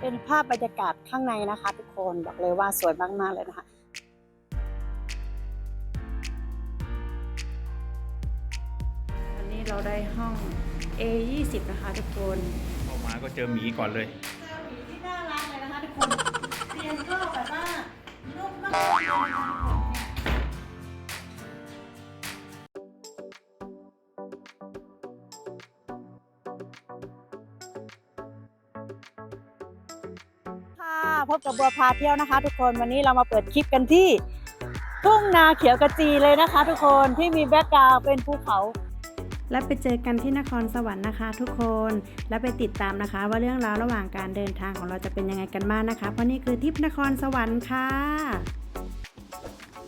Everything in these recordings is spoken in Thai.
เป็นภาพบรรยากาศข้างในนะคะ ทุกคนบอกเลยว่าสวยมากๆเลยนะคะวันนี้เราได้ห้อง A20 นะคะทุกคนเข้ามาก็เจอหมีก่อนเลย เจอหมีที่น่ารักเลยนะคะทุกคนเตียงก็แบบว่านุ่มมาก พบกับบัวพาเที่ยวนะคะ ทุกคนวันนี้เรามาเปิดคลิปกันที่ ทุ่งนาเขียวกระจีเลยนะคะ ทุกคนที่มีแบ็กกราวด์เป็นภูเขา และไปเจอกันที่นครสวรรค์นะคะ ทุกคนและไปติดตามนะคะ ว่าเรื่องราวระหว่างการเดินทางของเราจะเป็นยังไงกันบ้างนะคะ เพราะนี่คือทริปนครสวรรค์ค่ะ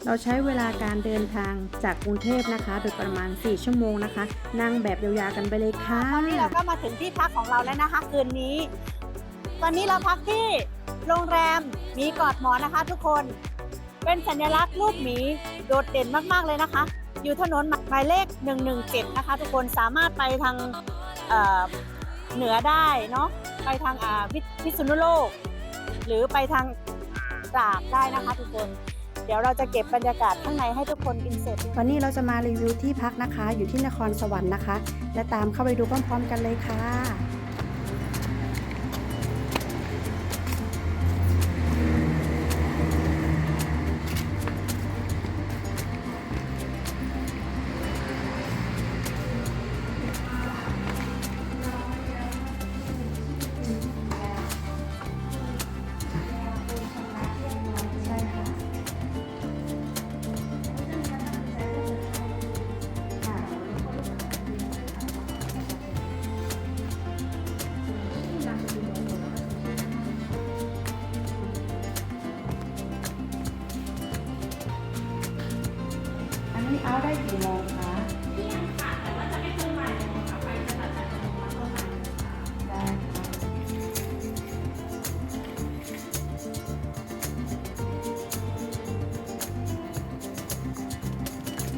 เราใช้เวลาการเดินทางจากกรุงเทพนะคะ โดยประมาณ 4 ชั่วโมงนะคะ นั่งแบบยาวๆกันไปเลยค่ะตอนนี้เราก็มาถึงที่พักของเราแล้วนะคะ คืนนี้ ตอนนี้เราพักที่ โรงแรมหมีกอดหมอนนะคะ ทุกคน เป็นสัญลักษณ์รูปหมีโดดเด่นมากๆเลยนะคะ อยู่ถนนหมายเลข 117 นะคะ ทุกคนสามารถไปทางเเหนือได้เนาะไปทางาพิพิษณุโลก หรือไปทางตราดได้นะคะ ทุกคนเดี๋ยวเราจะเก็บบรรยากาศข้างในให้ทุกคนอินเสิร์ตวันนี้เราจะมารีวิวที่พักนะคะ อยู่ที่นครสวรรค์นะคะ และตามเข้าไปดูพร้อมๆกันเลยค่ะ นนี้เอาได้กี่โมงคะได้ค่ะ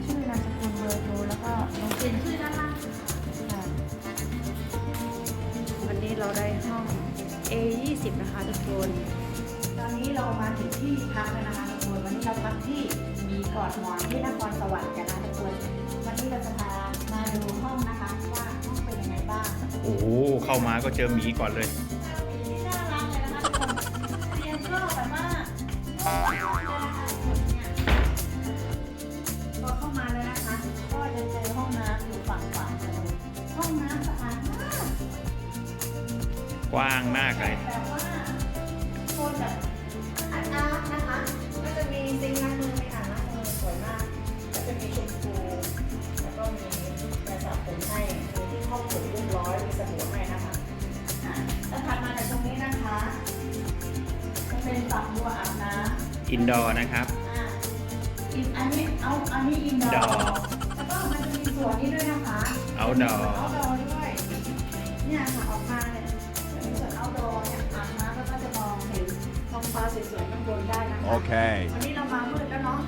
ชื่อนามสกุลเบอร์โทรแล้วก็ลงเขียนชื่อด้านล่างค่ะวันนี้เราได้ห้อง A20 นะคะทุกคน ตอนนี้เรามาถึงที่พักแล้วนะคะทุกคนวันนี้เราพักที่ มีกอดหมอนที่นครสวรรค์กันนะทุกคนวันนี้เราจะพามาดูห้องนะคะว่าห้องเป็นยังไงบ้างโอ้โหเข้ามาก็เจอหมีก่อนเลยที่น่ารักเลยนะคะทุกคนเตียงก็แบบว่าพอเข้ามาเลยนะคะ ก็จะเจอห้องน้ำอยู่ฝั่งขวามือห้องน้ำสะอาดมากกว้างมากเลยแบบว่าโซนแบบอาร์ตอาร์นะคะก็จะมีซิงค์ล้างน่างล้างมือ แล้วก็มีกระสับผมให้มีที่ครอบผมเรียบร้อยมีสบู่ให้นะคะอะแล้วถัดมาจากตรงนี้นะคะจะเป็นฝักบัวอาบน้ำอินดอร์นะครับ อะอินอันนี้เอาอันนี้อินดอ Indoor ร์แล้วก็มันจะมีส่วนนี้ด้วยนะคะ Outdoor เอาดอร์ด้วย เนี่ยค่ะออกมาเนี่ยจะมีส่วนเอาดอร์เนี่ยอาบน้ำแล้วก็จะมองเห็นท้องฟ้าสวยๆข้างบนได้นะคะ Okay. วันนี้เรามามืดแล้วเนาะ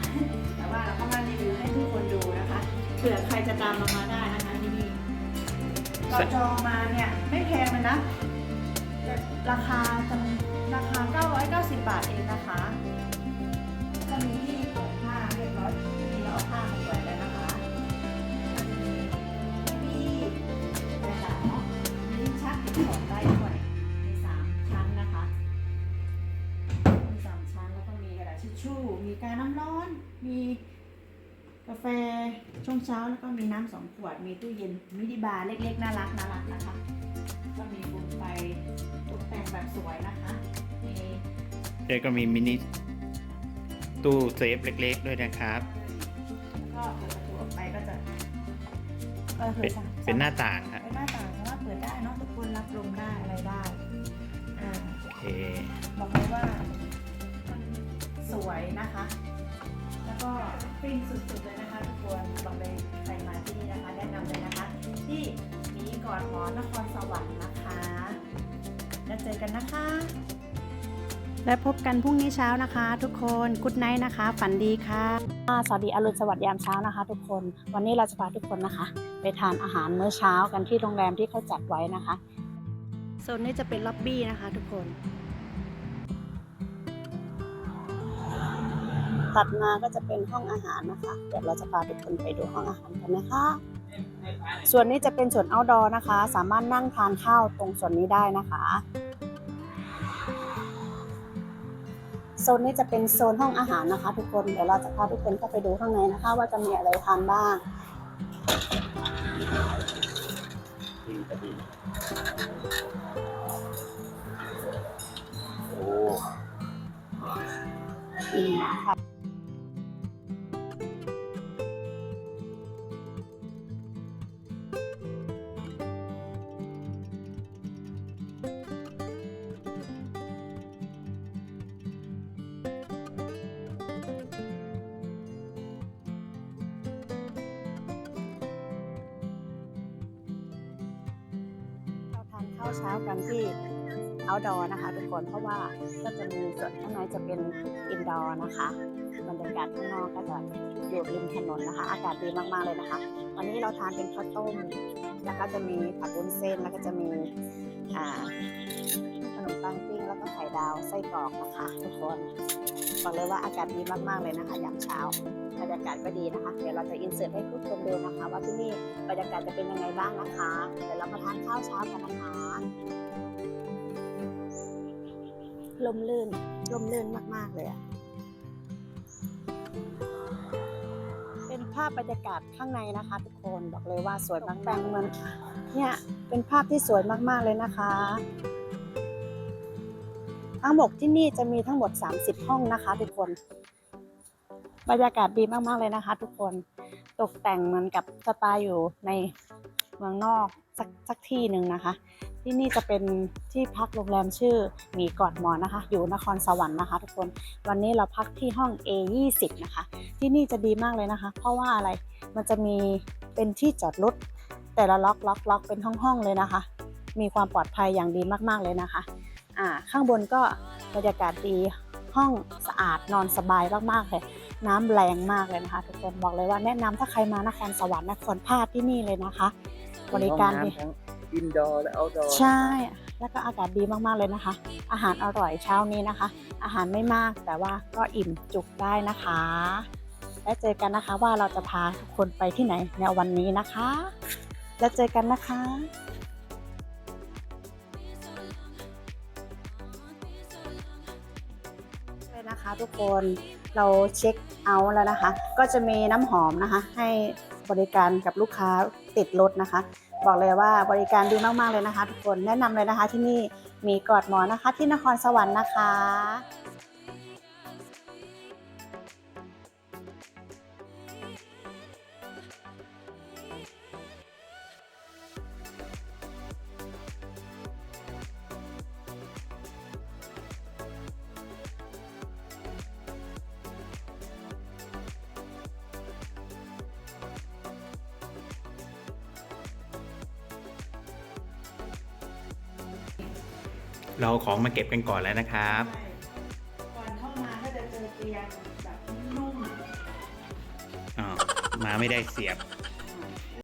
แต่ว่าเราก็มารีวิว ผื่อใครจะตามเรามาได้นะคะที่นี่เราจองมาเนี่ยไม่แพงเลยนะแต่ราคาจะราคา 990 บาทเองนะคะก็มีที่เปิดผ้าเรียบร้อยมีเราเอาผ้ามาเปิดเลยนะคะมีกระดาษเนาะมีลิ้นชักเก็บของได้ด้วยมีสามชั้นนะคะมีสามชั้นแล้วก็มีกระดาษทิชชู่ มีกาน้ำร้อน มี กาแฟช่วงเช้าแล้วก็มีน้ำสองขวด มีตู้เย็นมินิบาร์เล็กๆ น่ารักน่ารักนะคะ ก็มีโคมไฟตกแต่งแบบสวยนะคะมีเด็กก็มีมินิตู้เซฟเล็กๆ ด้วยนะครับแล้วก็เปิดประตูออกไปก็จะเออเป็นสามเป็นหน้าต่างครับเป็นหน้าต่างสามารถเปิดได้เนอะทุกคนรับลมได้อะไรได้อ่าโอเคบอกเลยว่ามันสวยนะคะ แล้วก็ฟินสุดๆเลยนะคะทุกคนบอกเลยใครมาที่นี่นะคะ แนะนำเลยนะคะ ที่หมีกอดหมอนครสวรรค์นะคะ แล้วเจอกันนะคะ และพบกันพรุ่งนี้เช้านะคะ ทุกคนกุ๊ดไนท์นะคะ ฝันดีค่ะสวัสดีอรุณสวัสดิ์ยามเช้านะคะ ทุกคนวันนี้เราจะพาทุกคนนะคะ ไปทานอาหารมื้อเช้ากันที่โรงแรมที่เขาจัดไว้นะคะโซนนี้จะเป็นล็อบบี้นะคะ ทุกคน ถัดมาก็จะเป็นห้องอาหารนะคะ เดี๋ยวเราจะพาทุกคนไปดูห้องอาหารกันนะคะ ส่วนนี้จะเป็นส่วน outdoor นะคะ สามารถนั่งทานข้าวตรงส่วนนี้ได้นะคะโซนนี้จะเป็นโซนห้องอาหารนะคะ ทุกคน เดี๋ยวเราจะพาทุกคนเข้าไปดูข้างในนะคะ ว่าจะมีอะไรทานบ้างโอ้อืมค่ะ ข้าวเช้ากันที่ outdoor นะคะทุกคนเพราะว่าก็จะมีส่วนข้างในจะเป็น indoor นะคะบรรยากาศข้างนอกก็จะอยู่ริมถนนนะคะ อากาศดีมากๆเลยนะคะ วันนี้เราทานเป็นข้าวต้ม แล้วก็จะมีผัดวุ้นเส้นแล้วก็จะมีขนมปังปิ้งแล้วก็ไข่ดาวไส้กรอกนะคะ ทุกคนบอกเลยว่าอากาศดีมากๆเลยนะคะยามเช้า บรรยากาศก็ดีนะคะ เดี๋ยวเราจะอินเสิร์ตให้ทุกคนดูนะคะ ว่าที่นี่บรรยากาศจะเป็นยังไงบ้างนะคะ เดี๋ยวเรามาทานข้าวเช้ากันนะคะ ลมลื่น ลมลื่นมากๆเลยอะเป็นภาพบรรยากาศข้างในนะคะ ทุกคนบอกเลยว่าสวยมากแต่งมือนเนี่ยเป็นภาพที่สวยมากๆเลยนะคะทั้งหมดที่นี่จะมีทั้งหมด 30 ห้องนะคะทุกคน บรรยากาศดีมากๆเลยนะคะ ทุกคนตกแต่งเหมือนกับสไตล์อยู่ในเมืองนอกสักสักที่หนึ่งนะคะ ที่นี่จะเป็นที่พักโรงแรมชื่อหมีกอดหมอนนะคะ อยู่นครสวรรค์นะคะ ทุกคนวันนี้เราพักที่ห้อง A20 นะคะ ที่นี่จะดีมากเลยนะคะ เพราะว่าอะไรมันจะมีเป็นที่จอดรถแต่ละล็อกล็อกล็อกเป็นห้องห้องๆเลยนะคะ มีความปลอดภัยอย่างดีมากๆเลยนะคะอ่าข้างบนก็บรรยากาศดีห้องสะอาดนอนสบายมากๆเลย น้ำแรงมากเลยนะคะทุกคนบอกเลยว่าแนะนำถ้าใครมานครสวรรค์นะควรพลาดที่นี่เลยนะคะ บริการดีทั้งอินดอร์และเอาท์ดอร์ใช่ แล้วก็อากาศดีมากๆเลยนะคะ อาหารอร่อยเช้านี้นะคะ อาหารไม่มากแต่ว่าก็อิ่มจุกได้นะคะ แล้วเจอกันนะคะว่าเราจะพาทุกคนไปที่ไหนในวันนี้นะคะ แล้วเจอกันนะคะเลยนะคะทุกคน เราเช็คเอาท์แล้วนะคะ ก็จะมีน้ำหอมนะคะ ให้บริการกับลูกค้าติดรถนะคะ บอกเลยว่าบริการดีมากๆเลยนะคะ ทุกคนแนะนำเลยนะคะที่นี่มีกอดหมอนนะคะที่นครสวรรค์นะคะ เราเอาของมาเก็บกันก่อนแล้วนะครับ ก่อนเข้ามาก็จะเจอเตียงแบบนุ่มอ่ามาไม่ได้เสียบ